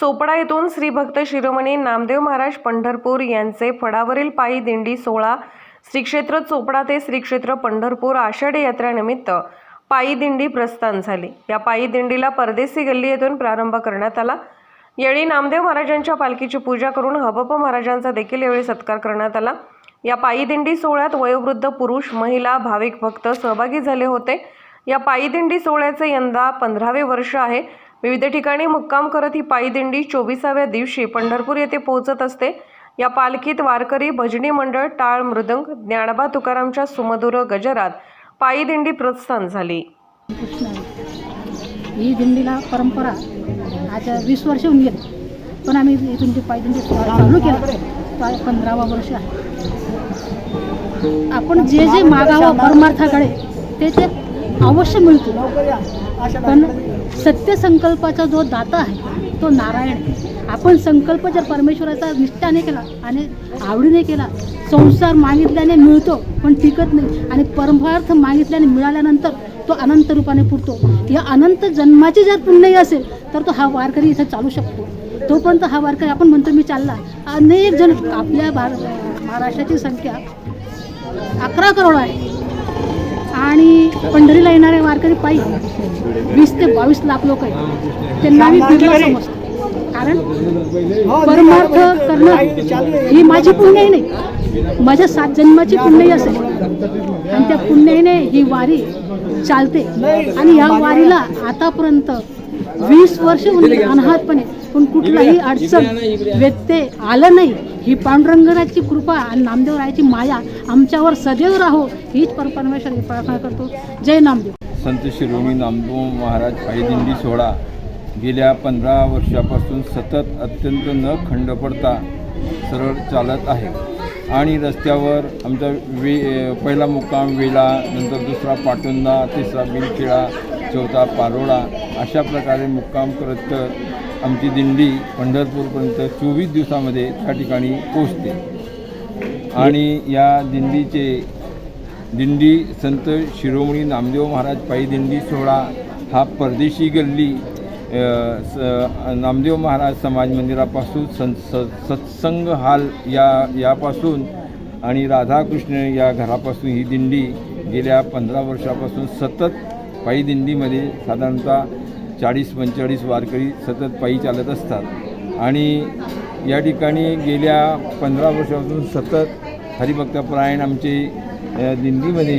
चोपडा येथून श्री भक्त शिरोमणी नामदेव महाराज पंढरपूर यांचे फडावरील पायी दिंडी सोहळा श्री क्षेत्र चोपडा ते श्री क्षेत्र पंढरपूर आषाढी यात्रेनिमित्त पायी दिंडी प्रस्थान झाली. या पायी दिंडीला परदेसी गल्ली येथून प्रारंभ करण्यात आला. यावेळी नामदेव महाराजांच्या पालखीची पूजा करून हबप महाराजांचा देखील यावेळी सत्कार करण्यात आला. या पायी दिंडी सोहळ्यात वयोवृद्ध पुरुष महिला भाविक भक्त सहभागी झाले होते. या पायी दिंडी सोहळ्याचे यंदा पंधरावे वर्ष आहे. विविध ठिकाणी मुक्काम करत ही पायी दिंडी चोवीसाव्या दिवशी पंढरपूर येथे पोहोचत असते. या पालखीत वारकरी भजनी मंडळ टाळ मृदंग ज्ञानबा तुकारामच्या सुमधुर गजरात पायी दिंडी प्रस्थान झाली. ही दिंडीला परंपरा आज वीस वर्ष होऊन गेली. पण आम्ही इथून जी पायदिंडी सोहळा चालू केलं. पंधरावा वर्ष आहे. आपण जे जे मागावं परमार्थाकडे ते ते अवश्य मिळतो पण सत्यसंकल्पाचा जो दाता आहे तो नारायण आपण संकल्प जर परमेश्वराचा निष्ठाने केला आणि आवडीने केला संसार मागितल्याने मिळतो पण टिकत नाही आणि परमार्थ मागितल्याने मिळाल्यानंतर तो अनंत रूपाने पुरतो. या अनंत जन्माची जर पुण्यही असेल तर तो हा वारकरी इथं चालू शकतो. तोपर्यंत हा वारकरी आपण म्हणतो मी चालला. अनेक जण आपल्या भार महाराष्ट्राची संख्या अकरा करोड आहे. आणि पंढरीला येणारे वारकरी पायी वीस ते बावीस लाख लोक आहेत. त्यांना मी फिरला समजतो. कारण परमार्थ करणं ही माझी पुण्याही नाही. माझ्या सात जन्माची पुण्याही असेल. आणि त्या पुण्याईने ही वारी चालते. आणि ह्या वारीला आतापर्यंत वीस वर्ष अनाहतपणे पण कुठलाही अडचण व्यत्यय आलं नाही. ही पांडुरंगराची कृपा आणि नामदेवरायाची माया आमच्यावर सदैव राहो हीच परमेश्वराची प्रार्थना करतो. जय नामदेव. संत शिरोमी नामदेव महाराज पायदिंडी सोहळा. गेल्या पंधरा वर्षापासून सतत अत्यंत न खंड पडता सरळ चालत आहे. आणि रस्त्यावर आमचा वे पहिला मुक्काम वेला नंतर दुसरा पाटुंदा तिसरा बिनखेळा चौथा पारोळा अशा प्रकारे मुक्काम करत आमची दिंडी पंढरपूरपर्यंत चोवीस दिवसामध्ये त्या ठिकाणी पोचते आणि या दिंडीचे दिंडी संत शिरोमणी नामदेव महाराज पायी दिंडी सोहळा हा परदेशी गल्ली स नामदेव महाराज समाज मंदिरापासून सं स सत्संग हाल या यापासून आणि राधाकृष्ण या घरापासून ही दिंडी गेल्या पंधरा वर्षापासून सतत पायी दिंडीमध्ये साधारणतः चाळीस पंचेचाळीस वारकरी सतत पायी चालत असतात. आणि या ठिकाणी गेल्या पंधरा वर्षापासून सतत हरिभक्तपरायण आमचे दिंडीमध्ये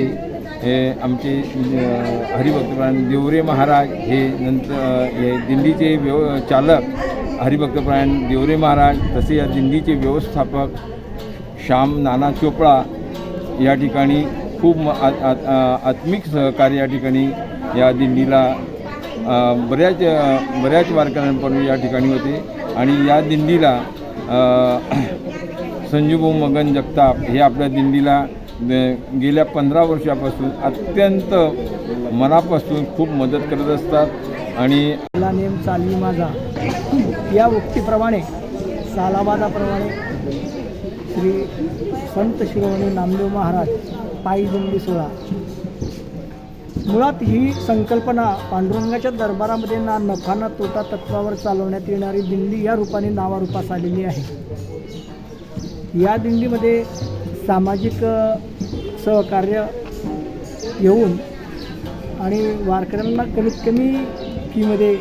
हे आमचे हरिभक्तपरायण देवरे महाराज हे नंतर हे दिंडीचे व्यव चालक हरिभक्तपरायण देवरे महाराज तसे या दिंडीचे व्यवस्थापक श्याम नाना चोपडा या ठिकाणी खूप म- आत्मिक सहकार्य या ठिकाणी या दिंडीला बऱ्याच बऱ्याच वारकऱ्यांपर्यंत या ठिकाणी होते. आणि या दिंडीला अ, संजूभाऊ मगन जगताप हे आपल्या दिंडीला गेल्या पंधरा वर्षापासून अत्यंत मनापासून खूप मदत करत असतात. आणि आपला नेम चालली माझा. या उक्तीप्रमाणे सालाबादाप्रमाणे श्री संत शिरोमणी नामदेव महाराज पायी दिंडी सोहळा. मुळात ही संकल्पना पांडुरंगाच्या दरबारामध्ये ना नफा ना तोटा तत्वावर चालवण्यात येणारी दिंडी या रूपाने नावारूपास आलेली आहे. या दिंडीमध्ये सामाजिक सहकार्य येऊन आणि वारकऱ्यांना कमीत कमी फीमध्ये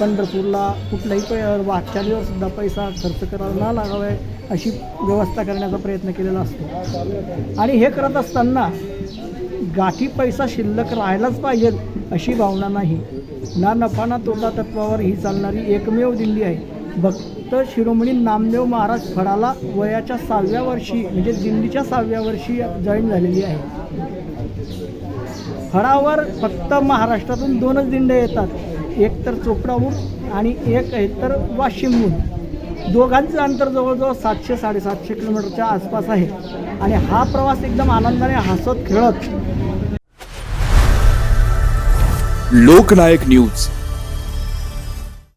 पंढरपूरला कुठल्याही प वाटचालीवर सुद्धा पैसा खर्च करावा न लागावा अशी व्यवस्था करण्याचा प्रयत्न केलेला असतो. आणि हे करत असताना गाठी पैसा शिल्लक राहायलाच पाहिजे अशी भावना नाही. ना नफा ना तोटा तत्वावर ही चालणारी एकमेव दिल्ली आहे. भक्त शिरोमणी नामदेव महाराज फडाला वयाच्या सहाव्या वर्षी म्हणजे दिंडीच्या सहाव्या वर्षी जॉईन झालेली आहे. फळावर फक्त महाराष्ट्रातून दोनच दिंड्या येतात. एक तर चोपडाहून आणि एक आहे तर वाशिमहून. दोघांचं अंतर जवळजवळ सातशे साडेसातशे किलोमीटरच्या आसपास आहे. आणि हा प्रवास एकदम आनंदाने हसत खेळत. लोकनायक न्यूज.